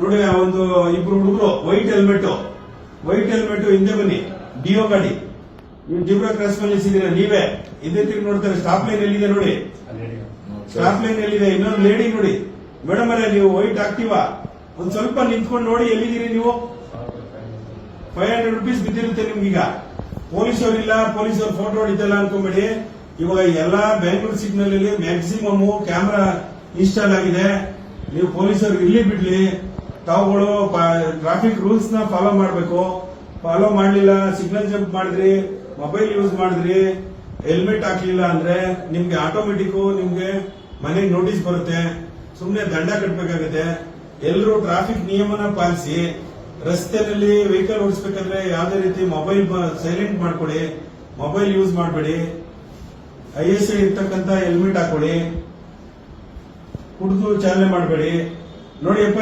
ನೋಡಿ ಒಂದು ಇಬ್ರು ಹುಡುಗರು ವೈಟ್ ಹೆಲ್ಮೆಟ್ ವೈಟ್ ಹೆಲ್ಮೆಟ್ ಹಿಂದೆ ಬನ್ನಿ ಡಿಒ ಗಾಡಿ. ನೀವು ಜಿಬ್ರಾ ಕ್ರಾಸ್ ಮೇಲೆ ನೀವೇ. ಹಿಂದೆ ತಿರುಗಿ ನೋಡ್ತಾರೆ ಸ್ಟಾಪ್ ಲೈನ್ ಎಲ್ಲಿದೆ ನೋಡಿ. ಸ್ಟಾಪ್ ಲೈನ್ ಎಲ್ಲಿದೆ? ಇನ್ನೊಂದು ಲೇಡಿ ನೋಡಿ. ಮೇಡಮ್ ಅಲ್ಲೇ ನೀವು ವೈಟ್ ಆಗ್ತೀವಾ ಒಂದ್ ಸ್ವಲ್ಪ ನಿಂತ್ಕೊಂಡು ನೋಡಿ, ಎಲ್ಲಿದ್ದೀರಿ ನೀವು? ಫೈವ್ ಹಂಡ್ರೆಡ್ ರುಪೀಸ್ ಬಿದ್ದಿರುತ್ತೆ ನಿಮ್ಗೀಗ ಪೊಲೀಸ್ ಅವರಿಲ್ಲ ಪೊಲೀಸ್ ಅವ್ರ ಫೋಟೋ ಹೊಡಿತಲ್ಲ ಅನ್ಕೊಂಬೇಡಿ. ಇವಾಗ ಎಲ್ಲಾ ಬ್ಯಾಂಗ್ಳೂರ್ ಸಿಗ್ನಲ್ ಅಲ್ಲಿ ಮ್ಯಾಕ್ಸಿಮಮ್ ಕ್ಯಾಮ್ರಾ ಇನ್ಸ್ಟಾಲ್ ಆಗಿದೆ. ನೀವು ಪೊಲೀಸರು ಇಲ್ಲಿ ಬಿಡ್ಲಿ. ತಾವುಗಳು ಟ್ರಾಫಿಕ್ ರೂಲ್ಸ್ನ ಫಾಲೋ ಮಾಡಬೇಕು. ಫಾಲೋ ಮಾಡಲಿಲ್ಲ ಸಿಗ್ನಲ್ ಜಂಪ್ ಮಾಡಿದ್ರಿ ಮೊಬೈಲ್ ಯೂಸ್ ಮಾಡಿದ್ರಿ ಹೆಲ್ಮೆಟ್ ಹಾಕ್ಲಿಲ್ಲ ಅಂದ್ರೆ ನಿಮ್ಗೆ ಆಟೋಮೆಟಿಕ್ ನಿಮ್ಗೆ ಮನೆಗೆ ನೋಟಿಸ್ ಬರುತ್ತೆ. ಸುಮ್ಮನೆ ದಂಡ ಕಟ್ಟಬೇಕಾಗುತ್ತೆ ಎಲ್ಲರೂ ಟ್ರಾಫಿಕ್ ನಿಯಮನ ಪಾಲಿಸಿ ರಸ್ತೆಯಲ್ಲಿ ವೆಹಿಕಲ್ ಓಡಿಸ್ಬೇಕಂದ್ರೆ ಯಾವುದೇ ರೀತಿ ಮೊಬೈಲ್ ಸೈಲೆಂಟ್ ಮಾಡ್ಕೊಳ್ಳಿ ಮೊಬೈಲ್ ಯೂಸ್ ಮಾಡಬೇಡಿ. ಐ ಎಸ್ ಐ ಇರ್ತಕ್ಕಂತ ಹೆಲ್ಮೆಟ್ ಹಾಕೊಳ್ಳಿ ಕುಡಿದು ಚಾಲನೆ ಮಾಡಬೇಡಿ. ನೋಡಿಯಪ್ಪ